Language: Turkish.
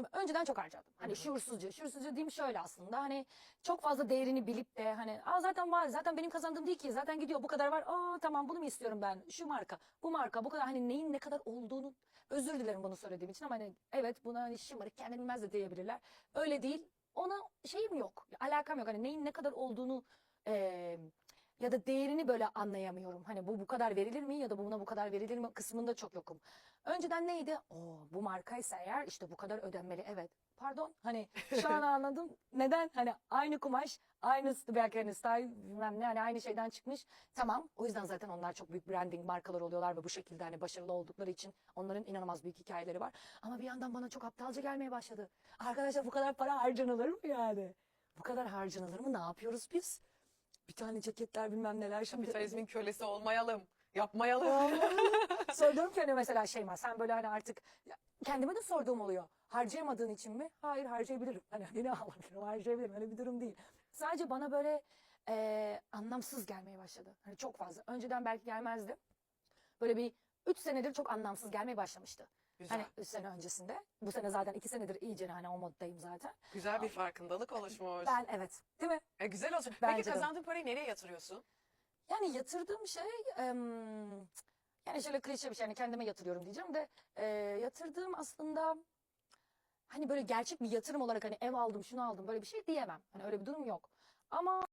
Şimdi önceden çok harcadım. Hani şuursuzca. Şuursuzca diyeyim şöyle aslında. Hani çok fazla değerini bilip de hani Aa, zaten var. Zaten benim kazandığım değil ki. Zaten gidiyor bu kadar var. Aa tamam bunu mu istiyorum ben? Şu marka. Bu marka. Bu kadar hani neyin ne kadar olduğunu özür dilerim bunu söylediğim için ama hani evet buna hani şımarık kendini bilmez de diyebilirler. Öyle değil. Ona şeyim yok. Alakam yok. Hani neyin ne kadar olduğunu eee, ya da değerini böyle anlayamıyorum. Hani bu bu kadar verilir mi ya da buna bu kadar verilir mi kısmında çok yokum. Önceden neydi? Oo, bu markaysa eğer işte bu kadar ödenmeli. Evet. Pardon. Hani şu an anladım. Neden? Hani aynı kumaş, aynı belki hani style bilmem ne hani aynı şeyden çıkmış. Tamam. O yüzden zaten onlar çok büyük branding markalar oluyorlar ve bu şekilde hani başarılı oldukları için onların inanılmaz büyük hikayeleri var. Ama bir yandan bana çok aptalca gelmeye başladı. Arkadaşlar bu kadar para harcanılır mı yani? Bu kadar harcanılır mı? Ne yapıyoruz biz? Bir tane ceketler bilmem neler. Şimdi Kapitalizmin kölesi olmayalım. Yapmayalım. Sorduğum ki hani mesela Şeyma sen böyle hani artık kendime de sorduğum oluyor. Harcayamadığın için mi? Hayır harcayabilirim. Hani yine alabilirim harcayabilirim. Öyle bir durum değil. Sadece bana böyle e, anlamsız gelmeye başladı. Hani çok fazla. Önceden belki gelmezdi. Böyle bir üç senedir çok anlamsız gelmeye başlamıştı. Güzel. Hani üç sene öncesinde. Bu sene zaten iki senedir iyice hani o moddayım zaten. Güzel bir farkındalık oluşmuş. Ben evet. Değil mi? E, güzel olsun. Bence Peki de. kazandığın parayı nereye yatırıyorsun? Yani yatırdığım şey em, yani şöyle klişe bir şey yani kendime yatırıyorum diyeceğim de e, yatırdığım aslında hani böyle gerçek bir yatırım olarak hani ev aldım şunu aldım böyle bir şey diyemem. Hani öyle bir durum yok. Ama